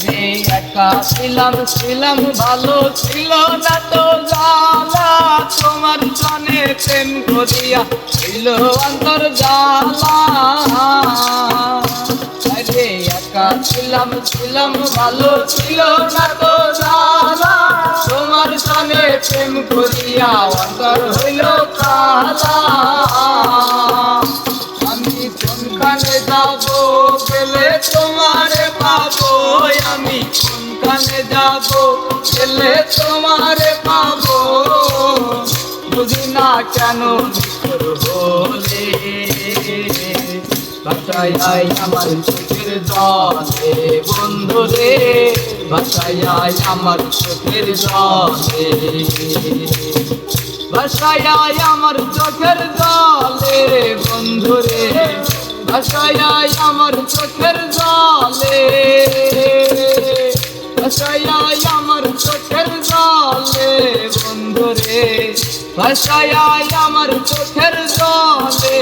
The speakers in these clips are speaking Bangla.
আরে একা ছিলাম ছিলাম, ভালো ছিল না তো জালা তোমার জনে প্রেম করিয়া ছিল অন্তর জালা আরে একা ছিলাম ছিলাম, ভালো ছিল না তো জালা তোমার জনে প্রেম করিয়া অন্তর হইল কালা। আমি কোনখানে যাব গেলে কোনখানে যাব গেলে তোমারে পাবো। বুঝি না কেন হলে? বাসায় আই আমার চোখের জলে বন্ধু রে বাসায় আই আমার চোখের জলে। বাসায় আয় আমার চোখের জলে বন্ধু রে বাসায় আয় আমার চোখের জলে। আয় আমার চোখের জলে বন্ধু রে। বাসায় আয় আমার চোখের জলে।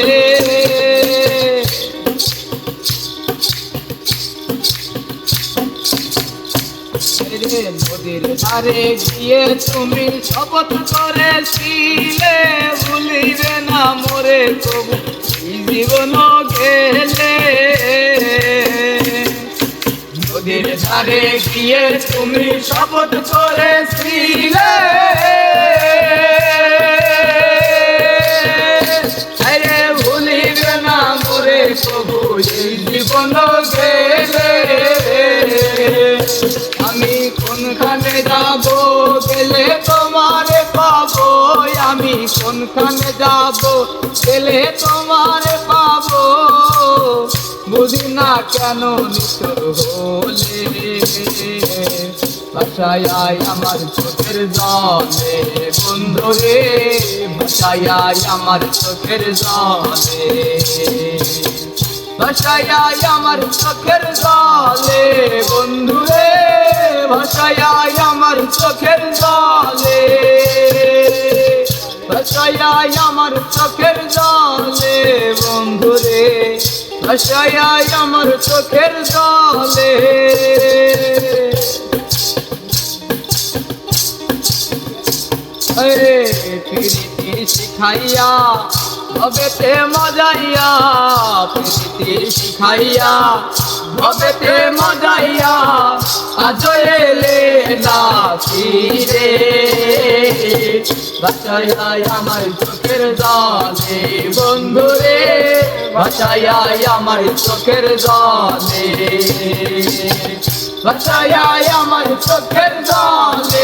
নদীর ধারে গিয়ে তুমি শপথ করেছিলে। ভুলিবে না মোরে তবু জীবন গেলে নদীর ধারে গিয়ে তুমি শপথ করেছিলে। আরে ভুলিবে না মোরে এই জীবন গেলে। আমি কোনখানে যাব গেলে তোমারে পাবো? আমি কোনখানে যাব গেলে তোমারে বুঝি না কেন নিতর হলে? আয় আমার চোখের জলে। বন্ধু রে আয় আমার চোখের জলে। ভাষায় আমার চোখের জলে। বন্ধু রে ভাষায় আমার চোখের জলে। ভাষায় আমার চোখের জলে। বন্ধু রে ভাষায় আমার চোখের জলে। শিখাইয়া ভবেতে মজাইয়া, প্রীতি শিখাইয়া, ভবেতে মজাইয়া আজ এলে না ফিরে বাঁচাইয়াই আমার চোখের জলে বন্ধু রে বাঁচাইয়াই আমার চোখের জলে। বাঁচাইয়াই আমার চোখের জলে।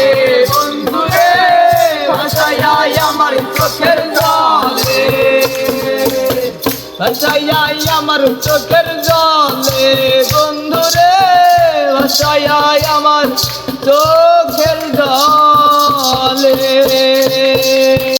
ভাষায় আমার চোখের জলে। বন্ধুরে রে আমার চোখের